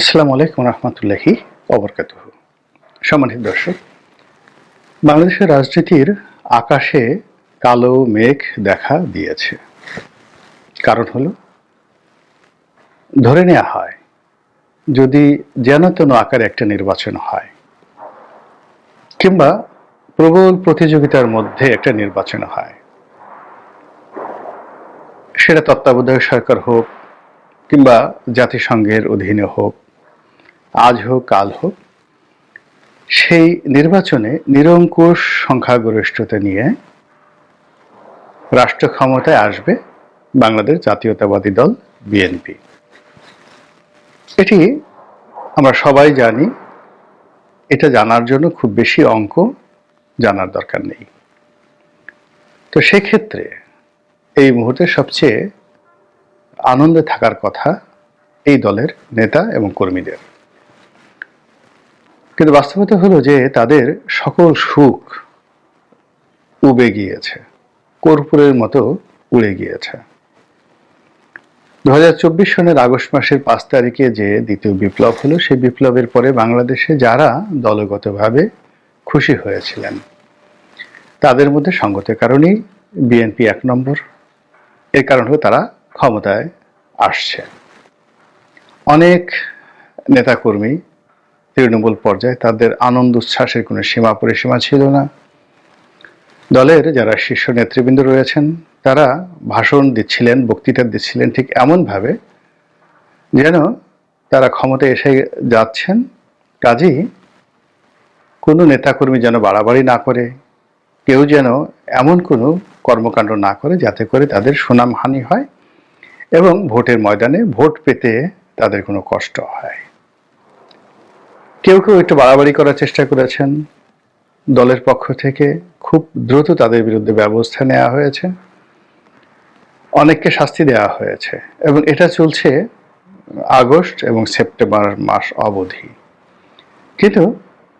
আসসালামু আলাইকুম রহমতুল্লাহি অবরকাত সম্মানিত দর্শক, বাংলাদেশের রাজনীতির আকাশে কালো মেঘ দেখা দিয়েছে। কারণ হলো, ধরে নেওয়া হয়, যদি যেন তেন আকারে একটা নির্বাচন হয়, কিংবা প্রবল প্রতিযোগিতার মধ্যে একটা নির্বাচন হয়, সেটা তত্ত্বাবধায়ক সরকার হোক কিংবা জাতিসংঘের অধীনে হোক আজ হোক, কাল হোক, সেই নির্বাচনে নিরঙ্কুশ সংখ্যাগরিষ্ঠতা নিয়ে রাষ্ট্র ক্ষমতায় আসবে বাংলাদেশ জাতীয়তাবাদী দল, বিএনপি। এটি আমরা সবাই জানি, এটা জানার জন্য খুব বেশি অঙ্ক জানার দরকার নেই। তো সেক্ষেত্রে এই মুহূর্তে সবচেয়ে আনন্দে থাকার কথা এই দলের নেতা এবং কর্মীদের। কিন্তু বাস্তবতা হলো যে তাদের সকল সুখ উবে গিয়েছে, কর্পূরের মতো উড়ে গিয়েছে। দু হাজার চব্বিশ সনের আগস্ট মাসের পাঁচ তারিখে যে দ্বিতীয় বিপ্লব হলো, সেই বিপ্লবের পরে বাংলাদেশে যারা দলগতভাবে খুশি হয়েছিলেন, তাদের মধ্যে সঙ্গতের কারণেই বিএনপি এক নম্বর। এর কারণ হলো তারা ক্ষমতায় আসছে। অনেক নেতাকর্মী তৃণমূল পর্যায়ে তাদের আনন্দ উচ্ছ্বাসের কোনো সীমা পরিসীমা ছিল না। দলের যারা শীর্ষ নেতৃবৃন্দ রয়েছেন, তারা ভাষণ দিচ্ছিলেন, বক্তৃতা দিচ্ছিলেন ঠিক এমনভাবে যেন তারা ক্ষমতায় এসে যাচ্ছেন। কাজেই কোনো নেতাকর্মী যেন বাড়াবাড়ি না করে, কেউ যেন এমন কোনো কর্মকাণ্ড না করে যাতে করে তাদের সুনাম হানি হয় এবং ভোটের ময়দানে ভোট পেতে তাদের কোনো কষ্ট হয়। কেউ কেউ একটু বাড়াবাড়ি করার চেষ্টা করেছেন। দলের পক্ষ থেকে খুব দ্রুত তাদের বিরুদ্ধে ব্যবস্থা নেওয়া হয়েছে। অনেককে শাস্তি দেওয়া হয়েছে এবং এটা চলছে আগস্ট এবং সেপ্টেম্বর মাস অবধি। কিন্তু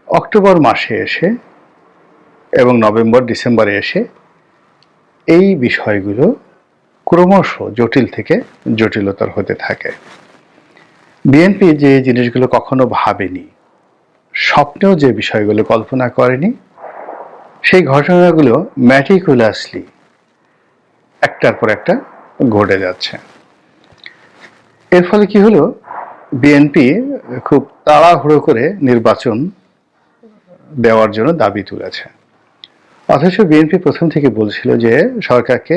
অক্টোবর মাসে এসে এবং নভেম্বর, ডিসেম্বরে এসে এই বিষয়গুলো ক্রমশ জটিল থেকে জটিলতর হতে থাকে। বিএনপি যে জিনিসগুলো কখনো ভাবেনি স্বপ্নেও যে বিষয়গুলো কল্পনা করেনি, সেই ঘটনাগুলো ম্যাটিকুলাসলি একটার পর একটা ঘটে যাচ্ছে। এর ফলে কি হলো? বিএনপি খুব তাড়াহুড়ো করে নির্বাচন দেওয়ার জন্য দাবি তুলেছে। অথচ বিএনপি প্রথম থেকে বলছিল যে সরকারকে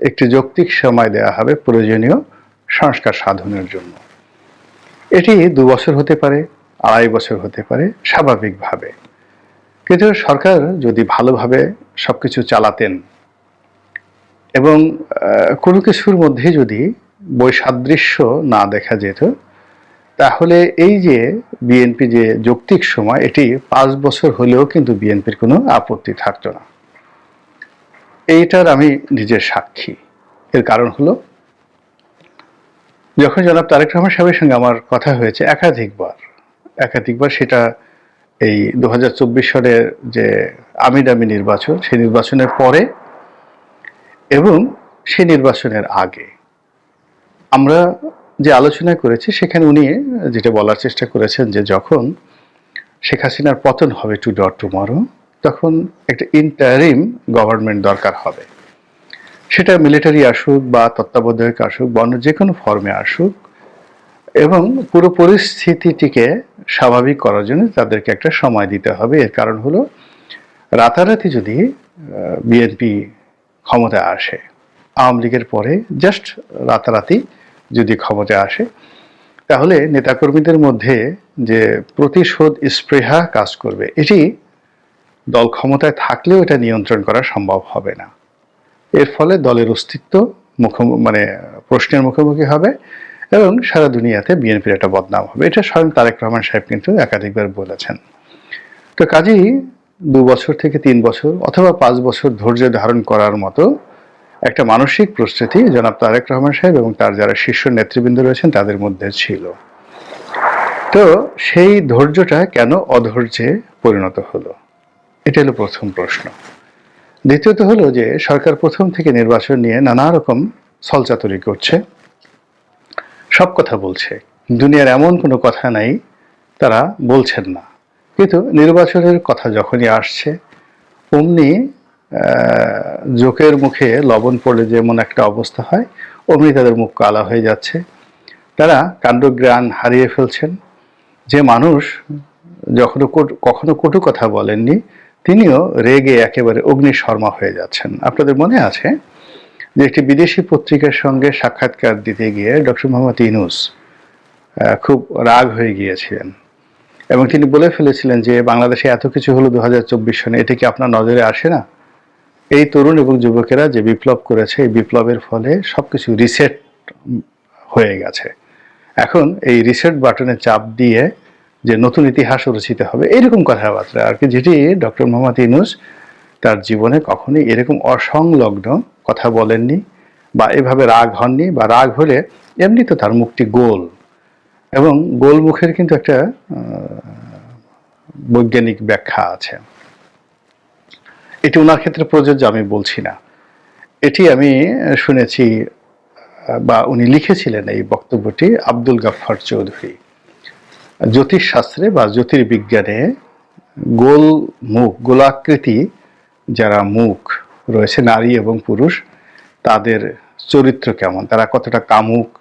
একটি যৌক্তিক সময় দেওয়া হবে প্রয়োজনীয় সংস্কার সাধনের জন্য। এটি দু বছর হতে পারে আড়াই বছর হতে পারে স্বাভাবিকভাবে। কিন্তু সরকার যদি ভালোভাবে সবকিছু চালাতেন এবং কোনো কিছুর মধ্যে যদি বৈসাদৃশ্য না দেখা যেত, তাহলে এই যে বিএনপি যে যৌক্তিক সময়, এটি পাঁচ বছর হলেও কিন্তু বিএনপির কোনো আপত্তি থাকতো না। এইটার আমি নিজের সাক্ষী। এর কারণ হলো, যখন জনাব তারেক রহমান সাহেবের সঙ্গে আমার কথা হয়েছে একাধিকবার একাধিকবার সেটা এই দু হাজার চব্বিশ সালের যে আমি দামি নির্বাচন, সেই নির্বাচনের পরে এবং সেই নির্বাচনের আগে। আমরা যে আলোচনা করেছি, সেখানে উনি যেটা বলার চেষ্টা করেছেন যে যখন শেখ হাসিনার পতন হবে টু ডট টুমরো, তখন একটা ইন্টারিম গভর্নমেন্ট দরকার হবে। সেটা মিলিটারি আসুক বা তত্ত্বাবধায়ক আসুক বা অন্য যে কোনো ফর্মে আসুক এবং পুরো পরিস্থিতিটিকে স্বাভাবিক করার জন্য তাদেরকে একটা সময় দিতে হবে। এর কারণ হলো, রাতারাতি যদি বিএনপি ক্ষমতায় আসে, আওয়ামী লীগের পরে জাস্ট রাতারাতি যদি ক্ষমতায় আসে, তাহলে নেতাকর্মীদের মধ্যে যে প্রতিশোধ স্পৃহা কাজ করবে, এটি দল ক্ষমতায় থাকলেও এটা নিয়ন্ত্রণ করা সম্ভব হবে না। এর ফলে দলের অস্তিত্ব মুখ মানে প্রশ্নের মুখোমুখি হবে। এবং সারা দুনিয়াতে বিএনপির একটা বদনাম হবে। এটা স্বয়ং তারেক রহমান সাহেব কিন্তু একাধিকবার বলেছেন। তো কাজেই দু বছর থেকে তিন বছর অথবা পাঁচ বছর ধৈর্য ধারণ করার মতো একটা মানসিক প্রস্তুতি জনাব তারেক রহমান সাহেব এবং তার যারা শীর্ষ নেতৃবৃন্দ রয়েছেন তাদের মধ্যে ছিল। তো সেই ধৈর্যটা কেন অধৈর্যে পরিণত হলো? এটা হলো প্রথম প্রশ্ন। দ্বিতীয়ত হলো যে সরকার প্রথম থেকে নির্বাচন নিয়ে নানা রকম ছলচাতুরি করছে। সব কথা বলছে। দুনিয়ার এমন কোনো কথা নাই, তারা বলছেন না। কিন্তু নির্বাচনের কথা যখনই আসছে, অমনি জোকের মুখে লবণ পড়লে যেমন একটা অবস্থা হয়, অমনি তাদের মুখ কালা হয়ে যাচ্ছে। তারা কাণ্ডজ্ঞান হারিয়ে ফেলছেন। যে মানুষ যখনও কখনো কটু কথা বলেননি, তিনিও রেগে একেবারে অগ্নিশর্মা হয়ে যাচ্ছেন। আপনাদের মনে আছে? যে একটি বিদেশি পত্রিকার সঙ্গে সাক্ষাৎকার দিতে গিয়ে ডক্টর মোহাম্মদ ইনুস খুব রাগ হয়ে গিয়েছিলেন। এবং তিনি বলে ফেলেছিলেন যে বাংলাদেশে এত কিছু হলো দু হাজার চব্বিশ সনে এটা কি আপনার নজরে আসে না? এই তরুণ এবং যুবকেরা যে বিপ্লব করেছে, এই বিপ্লবের ফলে সব কিছু রিসেট হয়ে গেছে। এখন এই রিসেট বাটনে চাপ দিয়ে যে নতুন ইতিহাস রচিত হবে, এরকম কথাবার্তা। আর কি যেটি ডক্টর মোহাম্মদ ইনুস তার জীবনে কখনোই এরকম অসংলগ্ন কথা বলেননি বা এভাবে রাগ হননি বা রাগ হলে এমনি তো তার মুখটি গোল। এবং গোল মুখের কিন্তু একটা বৈজ্ঞানিক ব্যাখ্যা আছে। এটি ওনার ক্ষেত্রে প্রযোজ্য আমি বলছি না। এটি আমি শুনেছি, বা উনি লিখেছিলেন এই বক্তব্যটি আব্দুল গাফফার চৌধুরী। জ্যোতিষশাস্ত্রে বা জ্যোতির্বিজ্ঞানে গোল মুখ, গোলাকৃতি যারা মুখ রয়েছে, নারী এবং পুরুষ, তাদের চরিত্র কেমন? তারা কতটা কামুক?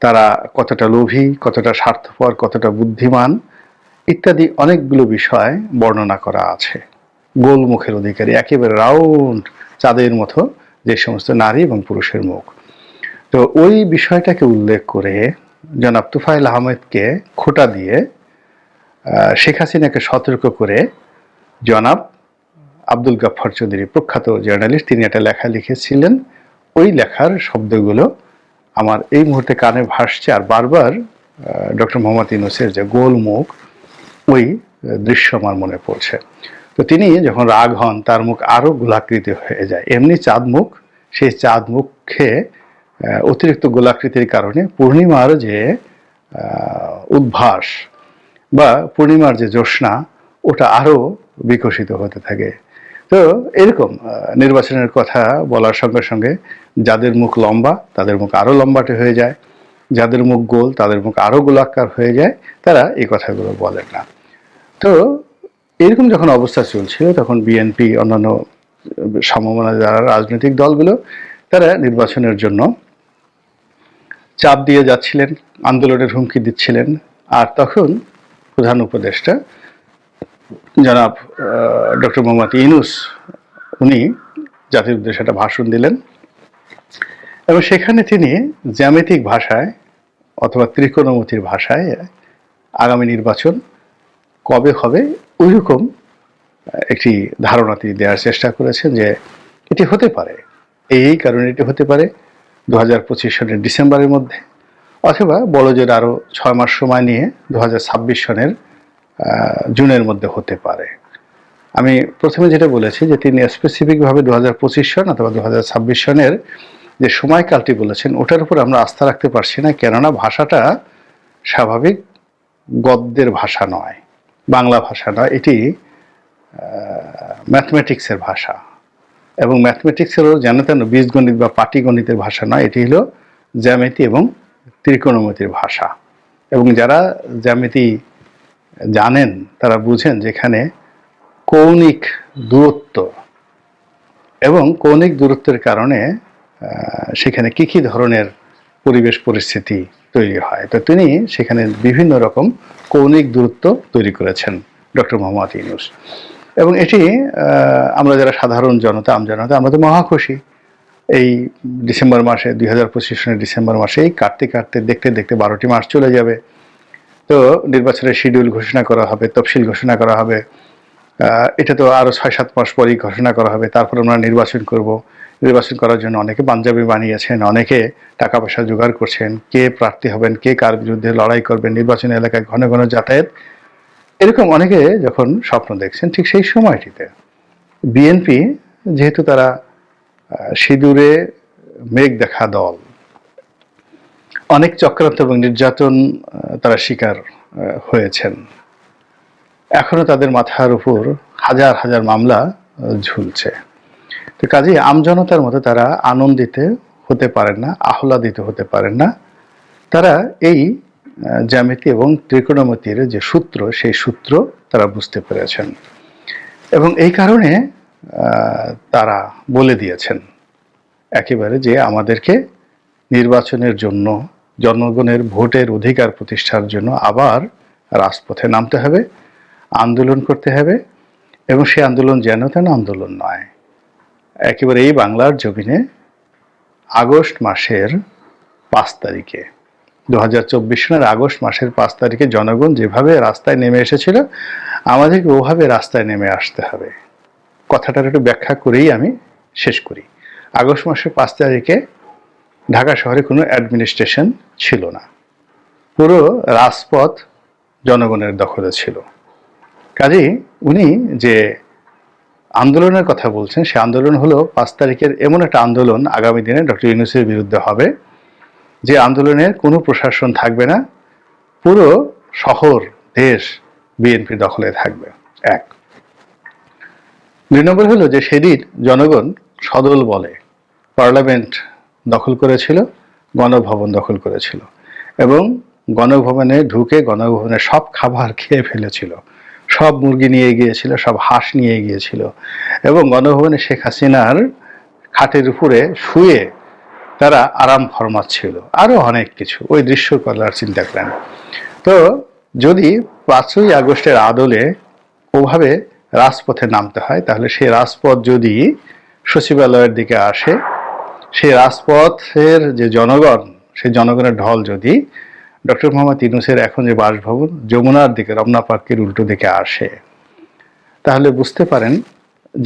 তারা কতটা লোভী? কতটা স্বার্থপর? কতটা বুদ্ধিমান? ইত্যাদি অনেকগুলো বিষয় বর্ণনা করা আছে। গোল মুখের অধিকারী, একেবারে রাউন্ড চাঁদের মতো যে সমস্ত নারী এবং পুরুষের মুখ। তো ওই বিষয়টাকে উল্লেখ করে জনাব তুফাইল আহমেদকে খোটা দিয়ে শেখ হাসিনাকে সতর্ক করে জনাব আব্দুল গাফফার চৌধুরী, প্রখ্যাত জার্নালিস্ট তিনি একটা লেখা লিখেছিলেন। ওই লেখার শব্দগুলো আমার এই মুহূর্তে কানে ভাসছে আর বারবার ডক্টর মোহাম্মদ ইউনুসের যে গোল মুখ, ওই দৃশ্য আমার মনে পড়ছে। তো তিনি যখন রাগ হন, তার মুখ আরও গোলাকৃতি হয়ে যায়। এমনি চাঁদ মুখ, সেই চাঁদ মুখে অতিরিক্ত গোলাকৃতির কারণে পূর্ণিমার যে উদ্ভাস বা পূর্ণিমার যে জ্যোৎস্না, ওটা আরও বিকশিত হতে থাকে। তো এরকম নির্বাচনের কথা বলার সঙ্গে সঙ্গে যাদের মুখ লম্বা, তাদের মুখ আরও লম্বাটে হয়ে যায়। যাদের মুখ গোল, তাদের মুখ আরও গোলাকার হয়ে যায়। তারা এই কথাগুলো বলেন না। তো এরকম যখন অবস্থা চলছিল তখন বিএনপি অন্যান্য সম্ভাবনা যারা রাজনৈতিক দলগুলো, তারা নির্বাচনের জন্য চাপ দিয়ে যাচ্ছিলেন, আন্দোলনের হুমকি দিচ্ছিলেন। আর তখন প্রধান উপদেষ্টা জনাব ডক্টর মোহাম্মদ ইনুস উনি জাতির উদ্দেশ্যে একটা ভাষণ দিলেন। এবং সেখানে তিনি জ্যামিতিক ভাষায় অথবা ত্রিকোণমতির ভাষায় আগামী নির্বাচন কবে হবে, ওইরকম একটি ধারণা তিনি দেওয়ার চেষ্টা করেছেন যে এটি হতে পারে। এই কারণে এটি হতে পারে দু হাজার পঁচিশ সনের ডিসেম্বরের মধ্যে। অথবা বড়জোর আরও ছয় মাস সময় নিয়ে দু হাজার ছাব্বিশ সনের জুনের মধ্যে হতে পারে। আমি প্রথমে যেটা বলেছি যে তিনি স্পেসিফিকভাবে দু হাজার পঁচিশ সন অথবা দু হাজার ছাব্বিশ সনের যে সময়কালটি বলেছেন, ওটার উপর আমরা আস্থা রাখতে পারছি না, কেননা ভাষাটা স্বাভাবিক গদ্যের ভাষা নয়, বাংলা ভাষা নয়, এটি ম্যাথমেটিক্সের ভাষা। এবং ম্যাথমেটিক্সেরও যেন তেন বীজগণিত বা পাটিগণিতের ভাষা নয়, এটি হলো জ্যামিতি এবং ত্রিকোণমিতির ভাষা। এবং যারা জ্যামিতি জানেন, তারা বুঝেন যেখানে কৌণিক দূরত্ব এবং কৌণিক দূরত্বের কারণে সেখানে কী কী ধরনের পরিবেশ পরিস্থিতি তৈরি হয়। তো তিনি সেখানে বিভিন্ন রকম কৌণিক দূরত্ব তৈরি করেছেন, ডক্টর মোহাম্মদ ইউনুস। এবং এটি আমরা যারা সাধারণ জনতা আমজনতা আমরা তো মহা খুশি। এই ডিসেম্বর মাসে, দুই হাজার পঁচিশ সনের ডিসেম্বর মাসেই কাটতে কাটতে, দেখতে দেখতে বারোটি মাস চলে যাবে। তো নির্বাচনের শিডিউল ঘোষণা করা হবে, তফসিল ঘোষণা করা হবে। এটা তো আরও ছয় সাত মাস পরেই ঘোষণা করা হবে। তারপর আমরা নির্বাচন করব। নির্বাচন করার জন্য অনেকে পাঞ্জাবি বানিয়েছেন, অনেকে টাকা পয়সা জোগাড় করছেন। কে প্রার্থী হবেন, কে কার বিরুদ্ধে লড়াই করবেন, নির্বাচনী এলাকায় ঘন ঘন যাতায়াত। এরকম অনেকে যখন স্বপ্ন দেখছেন, ঠিক সেই সময়টিতে বিএনপি, যেহেতু তারা সিঁদুরে মেঘ দেখা দল অনেক চক্রান্ত এবং নির্যাতন তারা শিকার হয়েছেন। এখনও তাদের মাথার উপর হাজার হাজার মামলা ঝুলছে। তো কাজেই আমজনতার মতো তারা আনন্দিত হতে পারেন না, আহ্লাদিত হতে পারেন না। তারা এই জ্যামিতি এবং ত্রিকোণমিতির যে সূত্র, সেই সূত্র তারা বুঝতে পেরেছেন। এবং এই কারণে তারা বলে দিয়েছেন, একেবারে যে আমাদেরকে নির্বাচনের জন্য জনগণের ভোটের অধিকার প্রতিষ্ঠার জন্য আবার রাজপথে নামতে হবে, আন্দোলন করতে হবে এবং সেই আন্দোলন যেন তেন আন্দোলন নয়। একেবারে এই বাংলার জমিনে আগস্ট মাসের পাঁচ তারিখে দু হাজার চব্বিশ সালের আগস্ট মাসের পাঁচ তারিখে জনগণ যেভাবে রাস্তায় নেমে এসেছিল, আমাদেরকে ওভাবে রাস্তায় নেমে আসতে হবে। কথাটার একটু ব্যাখ্যা করেই আমি শেষ করি। আগস্ট মাসের পাঁচ তারিখে ঢাকা শহরে কোনো অ্যাডমিনিস্ট্রেশন ছিল না। পুরো রাজপথ জনগণের দখলে ছিল। কাজেই উনি যে আন্দোলনের কথা বলছেন, সে আন্দোলন হলো পাঁচ তারিখের এমন একটা আন্দোলন আগামী দিনে ডক্টর ইউনুসের বিরুদ্ধে হবে, যে আন্দোলনের কোনো প্রশাসন থাকবে না, পুরো শহর, দেশ, বিএনপি দখলে থাকবে। এক। দুই নম্বর হলো যে সেদিন জনগণ সদল বলে, পার্লামেন্ট দখল করেছিল, গণভবন দখল করেছিল এবং গণভবনে ঢুকে গণভবনে সব খাবার খেয়ে ফেলেছিল। সব মুরগি নিয়ে গিয়েছিল, সব হাঁস নিয়ে গিয়েছিল এবং গণভবনে শেখ হাসিনার খাটের উপরে শুয়ে তারা আরাম ফরমাচ্ছিল। আরও অনেক কিছু, ওই দৃশ্য করার চিন্তা করেন। তো যদি পাঁচই আগস্টের আদলে ওভাবে রাজপথে নামতে হয়, তাহলে সেই রাজপথ যদি সচিবালয়ের দিকে আসে সেই রাজপথের যে জনগণ, সেই জনগণের ঢল যদি ডক্টর মোহাম্মদ ইউনুসের এখন যে বাসভবন যমুনার দিকে, রমনা পার্কের উল্টো দিকে আসে, তাহলে বুঝতে পারেন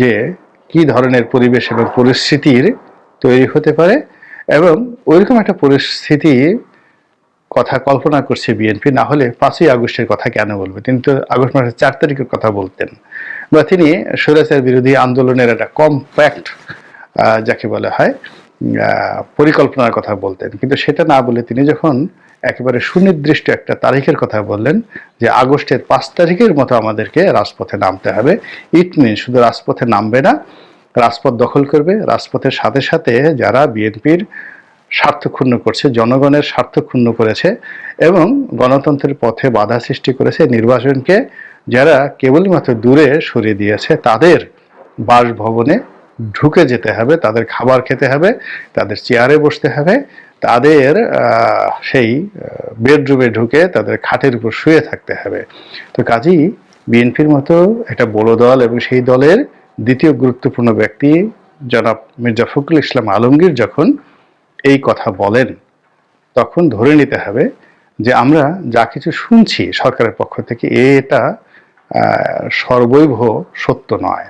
যে কি ধরনের পরিবেশ এবং পরিস্থিতির তৈরি হতে পারে এবং ওইরকম একটা পরিস্থিতি কথা কল্পনা করছে বিএনপি, না হলে পাঁচই আগস্টের কথা কেন বলবে? তিনি তো আগস্ট মাসের চার তারিখের কথা বলতেন। বা তিনি স্বৈরাচার বিরোধী আন্দোলনের একটা কম্প্যাক্ট যাকে বলা হয় পরিকল্পনার কথা বলতেন। কিন্তু সেটা না বলে তিনি যখন একেবারে সুনির্দিষ্ট একটা তারিখের কথা বললেন যে আগস্টের পাঁচ তারিখের মতো আমাদেরকে রাজপথে নামতে হবে। ইট মিন শুধু রাজপথে নামবে না, রাজপথ দখল করবে। রাজপথের সাথে সাথে যারা বিএনপির স্বার্থ ক্ষুণ্ণ করছে, জনগণের স্বার্থ ক্ষুণ্ণ করেছে এবং গণতন্ত্রের পথে বাধা সৃষ্টি করেছে, নির্বাচনকে যারা কেবলমাত্র দূরে সরিয়ে দিয়েছে, তাদের বাসভবনে ঢুকে যেতে হবে, তাদের খাবার খেতে হবে, তাদের চেয়ারে বসতে হবে, তাদের সেই বেডরুমে ঢুকে তাদের খাটের উপর শুয়ে থাকতে হবে। তো কাজেই বিএনপির মতো একটা বড় দল এবং সেই দলের দ্বিতীয় গুরুত্বপূর্ণ ব্যক্তি জনাব মির্জা ফখরুল ইসলাম আলমগীর যখন এই কথা বলেন, তখন ধরে নিতে হবে যে আমরা যা কিছু শুনছি সরকারের পক্ষ থেকে, এটা সর্বৈব সত্য নয়।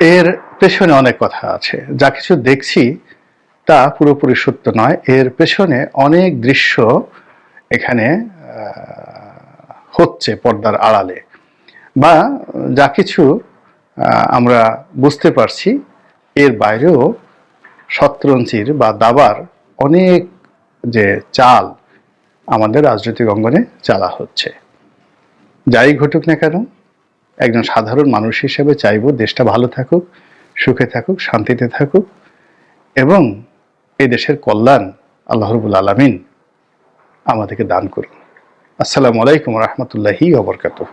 এর পেছনে অনেক কথা আছে। যা কিছু দেখছি তা পুরোপুরি সত্য নয়। এর পেছনে অনেক দৃশ্য এখানে হচ্ছে পর্দার আড়ালে। বা যা কিছু আমরা বুঝতে পারছি, এর বাইরেও শতরঞ্চির বা দাবার অনেক যে চাল আমাদের রাজনৈতিক অঙ্গনে চালা হচ্ছে। যাই ঘটুক না কেন একজন সাধারণ মানুষ হিসেবে চাইব দেশটা ভালো থাকুক, সুখে থাকুক, শান্তিতে থাকুক এবং এই দেশের কল্যাণ আল্লাহরবুল আলমিন আমাদেরকে দান করুন। আসসালামু আলাইকুম রহমতুল্লাহি ওবরকাতুহ